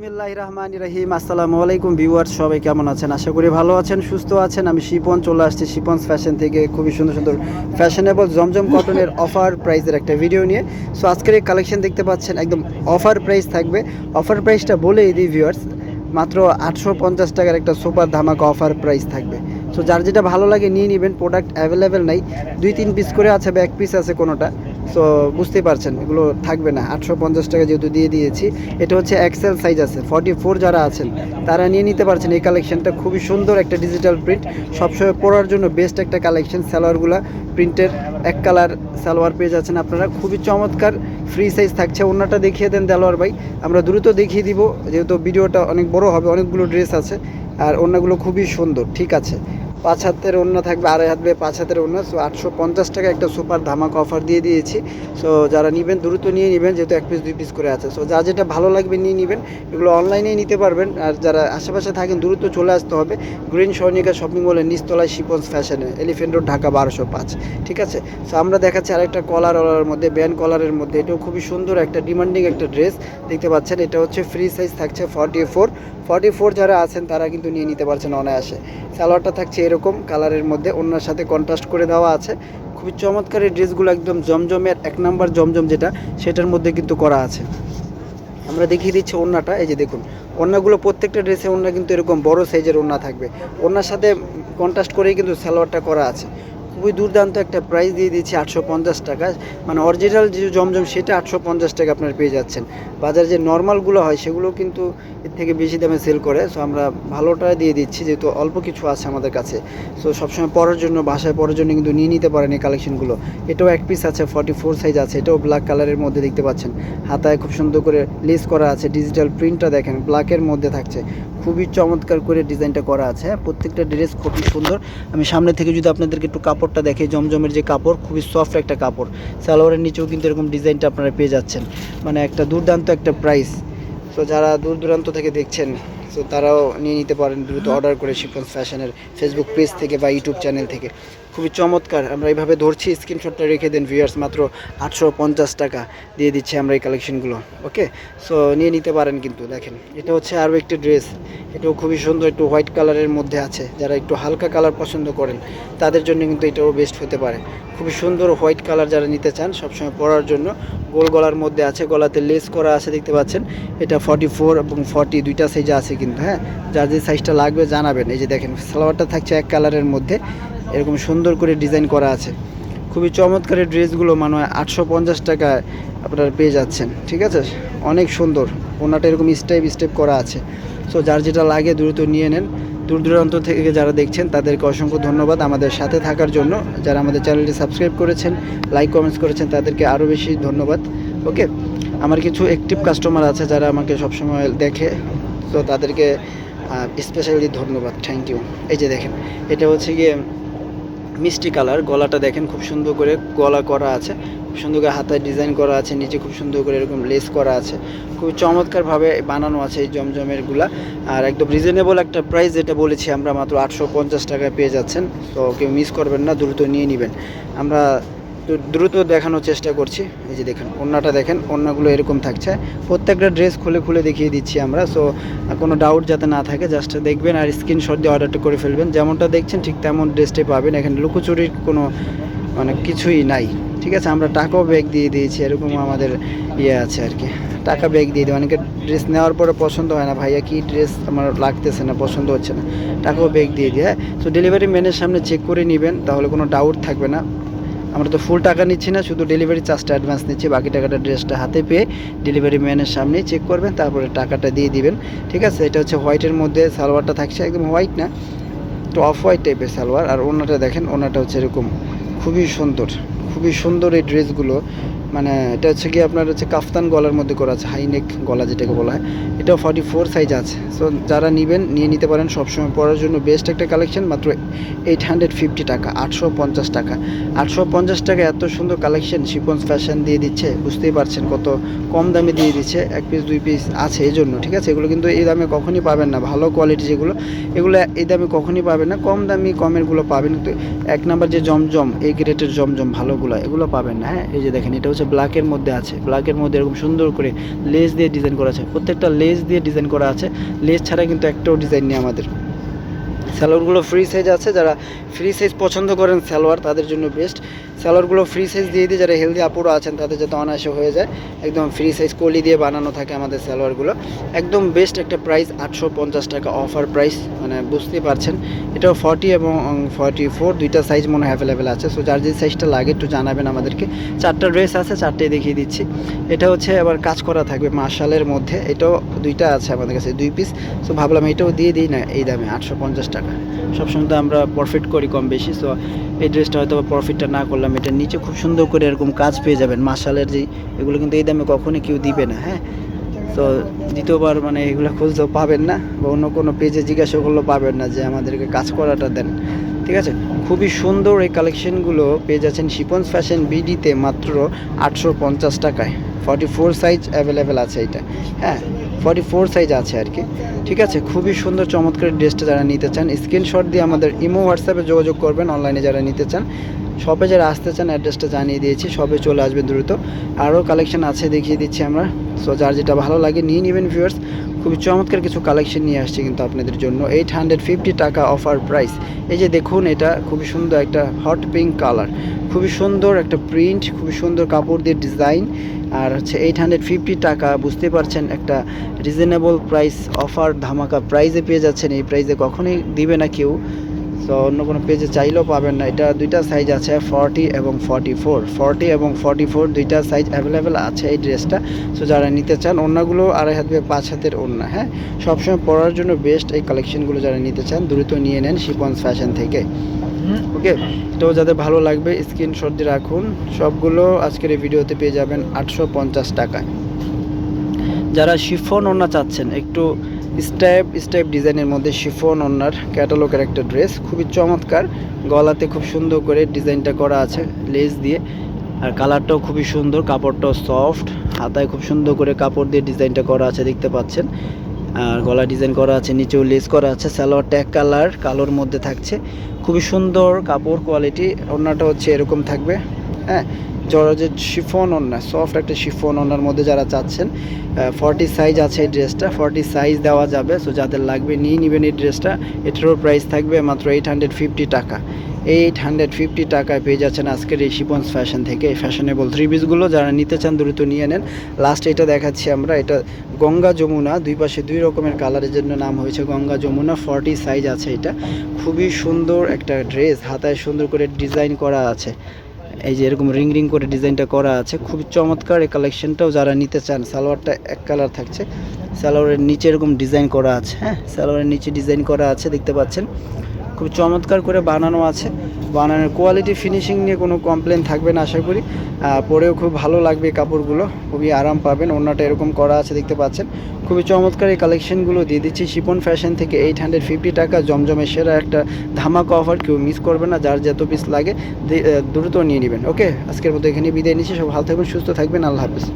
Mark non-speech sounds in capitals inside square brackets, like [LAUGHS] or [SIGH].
বিসমিল্লাহ রহমান রহিম আসসালামু আলাইকুম ভিউয়ার্স সবাই কেমন আছেন? আশা করি ভালো আছেন সুস্থ আছেন। আমি শিপন চলে আসছি শিপন্স ফ্যাশন থেকে। খুবই সুন্দর সুন্দর ফ্যাশনেবল জমজম কটনের [LAUGHS] অফার প্রাইসের একটা ভিডিও নিয়ে। সো আজকের এই কালেকশন দেখতে পাচ্ছেন একদম অফার প্রাইস থাকবে। অফার প্রাইসটা বলেই দিই ভিউয়ার্স মাত্র আটশো পঞ্চাশ টাকার একটা সুপার ধামাকা অফার প্রাইস থাকবে। সো যার যেটা ভালো লাগে নিয়ে নেবেন প্রোডাক্ট অ্যাভেলেবেল নাই। দুই তিন পিস করে আছে বা এক পিস আছে কোনোটা। সো বুঝতেই পারছেন, এগুলো থাকবে না। আটশো পঞ্চাশ টাকা যেহেতু দিয়ে দিয়েছি, এটা হচ্ছে এক্সেল সাইজ আছে। ফর্টি ফোর যারা আছেন, তারা নিয়ে নিতে পারছেন এই কালেকশনটা খুবই সুন্দর একটা ডিজিটাল প্রিন্ট সবসময় পরার জন্য বেস্ট একটা কালেকশন সালোয়ারগুলা। প্রিন্টের এক কালার সালোয়ার পেয়ে যাচ্ছেন আপনারা। খুবই চমৎকার ফ্রি সাইজ থাকছে। অন্যটা দেখিয়ে দেন দেলোয়ার ভাই। আমরা দ্রুত দেখিয়ে দিব, যেহেতু ভিডিওটা অনেক বড় হবে, অনেকগুলো ড্রেস আছে। আর অন্যগুলো খুবই সুন্দর, ঠিক আছে। পাঁচ হাতের অন্য থাকবে, আড়াই হাত পাঁচ হাতের অন্য সো আটশো পঞ্চাশ টাকা একটা সুপার ধামাক অফার দিয়ে দিয়েছি। সো যারা নেবেন, দ্রুত নিয়ে নেবেন, যেহেতু এক পিস দুই পিস করে আছে। সো যা যেটা ভালো লাগবে নিয়ে নেবেন, এগুলো অনলাইনেই নিতে পারবেন। আর যারা আশেপাশে থাকেন, দ্রুত চলে আসতে হবে। গ্রিন স্বর্ণিকা শপিং মলের নিচতলায় শিপন্স ফ্যাশনে এলিফেন্ট রোড ঢাকা বারোশো পাঁচ। ঠিক আছে? সো আমরা দেখাচ্ছি আরেকটা কলার ওলার মধ্যে ব্যান্ড কলারের মধ্যে। এটাও খুবই সুন্দর একটা ডিমান্ডিং একটা ড্রেস দেখতে পাচ্ছেন, এটা হচ্ছে ফ্রি সাইজ থাকছে ফর্টি ফোর ফর্টি ফোর যারা আছেন, তারা কিন্তু নিয়ে নিতে পারছেন অনায়াসে। সালোয়ারটা থাকছে এরকম কালারের মধ্যে অন্যের সাথে কন্ট্রাস্ট করে দেওয়া আছে। খুবই চমৎকার এই ড্রেসগুলো একদম জমজমের, এক নাম্বার জমজম যেটা, সেটার মধ্যে কিন্তু করা আছে। আমরা দেখিয়ে দিচ্ছি ওড়নাটা, এই যে দেখুন, ওড়নাগুলো প্রত্যেকটা ড্রেসে ওন্না কিন্তু এরকম বড় সাইজের ওড়না থাকবে। ওড়নার সাথে কন্ট্রাস্ট করেই কিন্তু সালোয়ারটা করা আছে। খুবই দুর্দান্ত একটা প্রাইস দিয়ে দিচ্ছি আটশো পঞ্চাশ টাকা। মানে অরিজিনাল যে জমজম সেটা আটশো পঞ্চাশ টাকা আপনার পেয়ে যাচ্ছেন। বাজারে যে নর্মালগুলো হয় সেগুলো কিন্তু এর থেকে বেশি দামে সেল করে। সো আমরা ভালোটা দিয়ে দিচ্ছি, যেহেতু অল্প কিছু আছে আমাদের কাছে। সো সবসময় পরার জন্য, বাসায় পরার জন্য কিন্তু নিয়ে নিতে পারেন এই কালেকশনগুলো এটাও এক পিস আছে ফর্টি ফোর সাইজ আছে। এটাও ব্ল্যাক কালারের মধ্যে দেখতে পাচ্ছেন। হাতায় খুব সুন্দর করে লেস করা আছে। ডিজিটাল প্রিন্টটা দেখেন ব্ল্যাকের মধ্যে থাকছে। খুবই চমৎকার করে ডিজাইনটা করা আছে। প্রত্যেকটা ড্রেস খুবই সুন্দর। আমি সামনে থেকে যদি আপনাদেরকে একটু কাপড়টা দেখে জমজমের যে কাপড়, খুবই সফট একটা কাপড়। সালোয়ারের নিচেও কিন্তু এরকম ডিজাইনটা আপনারা পেয়ে যাচ্ছেন। মানে একটা দুর্দান্ত একটা প্রাইস তো যারা দূর দূরান্ত থেকে দেখছেন তো তারাও নিয়ে নিতে পারেন দ্রুত অর্ডার করে শিপন্স ফ্যাশনের ফেসবুক পেজ থেকে বা ইউটিউব চ্যানেল থেকে। খুবই চমৎকার আমরা এইভাবে ধরছি স্ক্রিনশটটা রেখে দেন ভিউয়ার্স মাত্র আটশো পঞ্চাশ টাকা দিয়ে দিচ্ছি আমরা এই কালেকশনগুলো ওকে সো নিয়ে নিতে পারেন কিন্তু দেখেন এটা হচ্ছে আরও একটি ড্রেস এটাও খুবই সুন্দর একটু হোয়াইট কালারের মধ্যে আছে যারা একটু হালকা কালার পছন্দ করেন তাদের জন্য কিন্তু এটাও বেস্ট হতে পারে। খুবই সুন্দর হোয়াইট কালার যারা নিতে চান সবসময় পরার জন্য গোল গলার মধ্যে আছে গলাতে লেস করা আছে দেখতে পাচ্ছেন এটা ফর্টি ফোর এবং ফর্টি দুইটা সাইজে আছে কিন্তু হ্যাঁ? যার যে সাইজটা লাগবে জানাবেন। এই যে দেখেন, সালোয়ারটা থাকছে এক কালারের মধ্যে। এরকম সুন্দর করে ডিজাইন করা আছে। খুবই চমৎকার ড্রেসগুলো মানে আটশো পঞ্চাশ টাকায় আপনারা পেয়ে যাচ্ছেন, ঠিক আছে? অনেক সুন্দর। ওনাটা এরকম স্টেপ স্টেপ করা আছে। সো যার যেটা লাগে দ্রুত নিয়ে নেন। দূর দূরান্ত থেকে যারা দেখছেন, তাদেরকে অসংখ্য ধন্যবাদ আমাদের সাথে থাকার জন্য। যারা আমাদের চ্যানেলটি সাবস্ক্রাইব করেছেন লাইক কমেন্টস করেছেন, তাদেরকে আরও বেশি ধন্যবাদ। ওকে আমার কিছু অ্যাক্টিভ কাস্টমার আছে যারা আমাকে সবসময় দেখে। তো তাদেরকে স্পেশালি ধন্যবাদ থ্যাংক ইউ এই যে দেখেন, এটা হচ্ছে গিয়ে মিষ্টি কালার, গলাটা দেখেন খুব সুন্দর করে গলা করা আছে, খুব সুন্দর করে হাতায় ডিজাইন করা আছে, নিচে খুব সুন্দর করে এরকম লেস করা আছে, খুব চমৎকারভাবে বানানো আছে এই জমজমেরগুলা, আর একদম রিজনেবল একটা প্রাইস যেটা বলেছি আমরা মাত্র আটশো পঞ্চাশ টাকায় পেয়ে যাচ্ছেন, তো কেউ মিস করবেন না, দ্রুত নিয়ে নেবেন। আমরা দ্রু- দ্রুত দেখানোর চেষ্টা করছি। এই যে দেখেন, ওড়নাটা দেখেন, ওড়নাগুলো এরকম থাকছে। প্রত্যেকটা ড্রেস খুলে খুলে দেখিয়ে দিচ্ছি আমরা সো কোনো ডাউট যাতে না থাকে জাস্ট দেখবেন আর স্ক্রিনশট দিয়ে অর্ডারটা করে ফেলবেন। যেমনটা দেখছেন, ঠিক তেমন ড্রেসটাই পাবেন। এখানে লুকোচুরির কোনো মানে কিছুই নাই। ঠিক আছে, আমরা টাকাও ব্যাগ দিয়ে দিয়েছি, এরকম আমাদের ইয়ে আছে আর কি। টাকা ব্যাগ দিয়ে দিই। অনেকে ড্রেস নেওয়ার পরে পছন্দ হয় না, ভাইয়া কি ড্রেস আমার লাগতেছে না, পছন্দ হচ্ছে না, টাকাও ব্যাগ দিয়ে দিই হ্যাঁ তো ডেলিভারি ম্যানের সামনে চেক করে নেবেন, তাহলে কোনো ডাউট থাকবে না। আমরা তো ফুল টাকা নিচ্ছি না, শুধু ডেলিভারি চার্জটা অ্যাডভান্স নিচ্ছি, বাকি টাকাটা ড্রেসটা হাতে পেয়ে ডেলিভারি ম্যানের সামনেই চেক করবেন, তারপরে টাকাটা দিয়ে দিবেন, ঠিক আছে? এটা হচ্ছে হোয়াইটের মধ্যে সালোয়ারটা থাকছে, একদম হোয়াইট না, একটু অফ হোয়াইট টাইপের সালোয়ার, আর ওনাটা দেখেন ওনাটা হচ্ছে এরকম খুবই সুন্দর খুবই সুন্দর এই ড্রেসগুলো মানে এটা হচ্ছে কি আপনার হচ্ছে কাফতান গলার মধ্যে করা আছে হাইনেক গলা যেটাকে বলা হয়। এটাও ফর্টি ফোর সাইজ আছে। সো যারা নেবেন, নিয়ে নিতে পারেন সবসময়। পরার জন্য বেস্ট একটা কালেকশন মাত্র এইট হান্ড্রেড ফিফটি টাকা, আটশো পঞ্চাশ টাকা। আটশো পঞ্চাশ টাকা এত সুন্দর কালেকশন শিপন্স ফ্যাশন দিয়ে দিচ্ছে, বুঝতেই পারছেন কত কম দামে দিয়ে দিচ্ছে। এক পিস দুই পিস আছে এই জন্য, ঠিক আছে? এগুলো কিন্তু এই দামে কখনই পাবেন না। ভালো কোয়ালিটি যেগুলো, এগুলো এই দামে কখনই পাবেন না। কম দামি কমেরগুলো পাবেন, কিন্তু এক নাম্বার যে জমজম এই গ্রেটের জমজম ভালোগুলো, এগুলো পাবেন না। হ্যাঁ এই যে দেখেন, এটা হচ্ছে ব্ল্যাকের মধ্যে আছে। ব্ল্যাকের মধ্যে এরকম সুন্দর করে লেস দিয়ে ডিজাইন করা আছে। প্রত্যেকটা লেস দিয়ে ডিজাইন করা আছে। লেস ছাড়া কিন্তু একটাও ডিজাইন নেই আমাদের। স্যালোয়ারগুলো ফ্রি সাইজ আছে। যারা ফ্রি সাইজ পছন্দ করেন সালোয়ার তাদের জন্য বেস্ট সালোয়ারগুলো ফ্রি সাইজ দিয়ে দিই, যারা হেলদি আপুরা আছেন তাদের যাতে অনায়াসে হয়ে যায়। একদম ফ্রি সাইজ কলি দিয়ে বানানো থাকে আমাদের সালোয়ারগুলো একদম বেস্ট একটা প্রাইস আটশো পঞ্চাশ টাকা অফার প্রাইস মানে বুঝতেই পারছেন। এটাও ফর্টি এবং ফর্টি ফোর দুইটা সাইজ মনে হয় অ্যাভেলেবেল আছে। সো যার যে সাইজটা লাগে একটু জানাবেন আমাদেরকে। চারটা ড্রেস আছে, চারটেই দেখিয়ে দিচ্ছি। এটা হচ্ছে আবার কাজ করা থাকবে মার্শালের মধ্যে। এটাও দুইটা আছে আমাদের কাছে, দুই পিস সো ভাবলাম এটাও দিয়ে দিই না, এই দামে আটশো পঞ্চাশ টাকা। সবসময় তো আমরা প্রফিট করি কম বেশি। সো এই ড্রেসটা হয়তো প্রফিটটা না করলাম এটার নিচে খুব সুন্দর করে এরকম কাজ পেয়ে যাবেন। মার্শালের যে এগুলো কিন্তু এই দামে কখনই কেউ দিবে না হ্যাঁ? তো দ্বিতীয়বার মানে এগুলো খুঁজতেও পাবেন না বা অন্য কোনো পেজে জিজ্ঞাসা করলেও পাবেন না যে আমাদেরকে কাজ করাটা দেন। ঠিক আছে? খুবই সুন্দর এই কালেকশনগুলো পেয়ে যাচ্ছেন শিপন্স ফ্যাশন বিডিতে মাত্র আটশো পঞ্চাশ টাকায়। ফর্টি ফোর সাইজ অ্যাভেলেবেল আছে এটা হ্যাঁ? ফর্টি ফোর সাইজ আছে আর কি। ঠিক আছে? খুবই সুন্দর চমৎকার ড্রেসটা যারা নিতে চান, স্ক্রিনশট দিয়ে আমাদের ইমো হোয়াটসঅ্যাপে যোগাযোগ করবেন, অনলাইনে যারা নিতে চান। শপে যারা আসতে চান অ্যাড্রেসটা জানিয়ে দিয়েছি, শপে চলে আসবেন দ্রুত। আরও কালেকশন আছে দেখিয়ে দিচ্ছি আমরা। সো যার যেটা ভালো লাগে, নিয়ে নেবেন ভিউয়ার্স খুবই চমৎকার কিছু কালেকশন নিয়ে আসছে কিন্তু আপনাদের জন্য। এইট হান্ড্রেড ফিফটি টাকা অফার প্রাইস এই যে দেখুন, এটা খুবই সুন্দর একটা হট পিঙ্ক কালার খুবই সুন্দর একটা প্রিন্ট খুবই সুন্দর কাপড় দিয়ে ডিজাইন আর হচ্ছে এইট হান্ড্রেড ফিফটি টাকা, বুঝতে পারছেন, একটা রিজনেবল প্রাইস অফার ধামাকা প্রাইজে পেয়ে যাচ্ছেন। এই প্রাইজে কখনোই দিবে না কেউ। তো অন্য কোনো পেজে চাইলেও পাবেন না। এটা দুইটা সাইজ আছে ফর্টি এবং ফর্টি ফোর ফর্টি এবং ফর্টি ফোর দুইটা সাইজ অ্যাভেলেবেল আছে এই ড্রেসটা সো যারা নিতে চান ওড়নাগুলো আড়াই হাত পাঁচ হাতের ওড়না হ্যাঁ? সবসময় পরার জন্য বেস্ট এই কালেকশনগুলো যারা নিতে চান, দ্রুত নিয়ে নেন শিপন্স ফ্যাশন থেকে। ওকে তো, যাদের ভালো লাগবে স্ক্রিনশট দিয়ে রাখুন। সবগুলো আজকের এই ভিডিওতে পেয়ে যাবেন আটশো পঞ্চাশ টাকায়। যারা শিফন ওড়না চাচ্ছেন, একটু স্টাইপ স্টাইপ ডিজাইনের মধ্যে শিফন ওড়নার ক্যাটালগের একটা ড্রেস খুবই চমৎকার। গলাতে খুব সুন্দর করে ডিজাইনটা করা আছে লেস দিয়ে। আর কালারটাও খুবই সুন্দর, কাপড়টাও সফট হাতায় খুব সুন্দর করে কাপড় দিয়ে ডিজাইনটা করা আছে, দেখতে পাচ্ছেন। আর গলা ডিজাইন করা আছে, নিচেও লেস করা আছে। সালোয়ার ট্যাগ কালার, কালোর মধ্যে থাকছে। খুবই সুন্দর কাপড় কোয়ালিটি ওড়নাটা হচ্ছে এরকম থাকবে হ্যাঁ? জর্জের শিফন ওড়না সফট একটা শিফন ওড়নার মধ্যে যারা চাচ্ছেন ফর্টি সাইজ আছে এই ড্রেসটা ফর্টি সাইজ দেওয়া যাবে সো যাদের লাগবে নিয়ে নেবেন এই ড্রেসটা এটারও প্রাইস থাকবে মাত্র এইট হান্ড্রেড ফিফটি টাকা। এইট হান্ড্রেড ফিফটি টাকায় পেয়ে যাচ্ছেন আজকের এই শিপন্স ফ্যাশন থেকে, এই ফ্যাশনেবল থ্রি পিসগুলো যারা নিতে চান দ্রুত নিয়ে নেন। লাস্ট এটা দেখাচ্ছি আমরা, এটা গঙ্গা যমুনা, দুই পাশে দুই রকমের কালারের জন্য নাম হয়েছে গঙ্গা যমুনা ফর্টি সাইজ আছে এটা। খুবই সুন্দর একটা ড্রেস হাতায় সুন্দর করে ডিজাইন করা আছে। এই যে এরকম রিং রিং করে ডিজাইনটা করা আছে খুব চমৎকার এই কালেকশনটাও যারা নিতে চান, সালোয়ারটা এক কালার থাকছে, সালোয়ারের নিচে এরকম ডিজাইন করা আছে হ্যাঁ সালোয়ারের নিচে ডিজাইন করা আছে, দেখতে পাচ্ছেন। খুব চমৎকার করে বানানো আছে। বানানোর কোয়ালিটি ফিনিশিং নিয়ে কোনো কমপ্লেন থাকবে না আশা করি। পরেও খুব ভালো লাগবে কাপড়গুলো। খুবই আরাম পাবেন। অন্যটা এরকম করা আছে দেখতে পাচ্ছেন। খুবই চমৎকার এই কালেকশনগুলো দিয়ে দিচ্ছি শিপন ফ্যাশন থেকে এইট হান্ড্রেড ফিফটি টাকা। জমজমে সেরা একটা ধামাকা অফার কেউ মিস করবে না। যার যত পিস লাগে দ্রুত নিয়ে নেবেন। ওকে আজকের মতো এখানে বিদায় নিচ্ছি। সব ভালো থাকবেন, সুস্থ থাকবেন। আল্লাহ হাফিজ।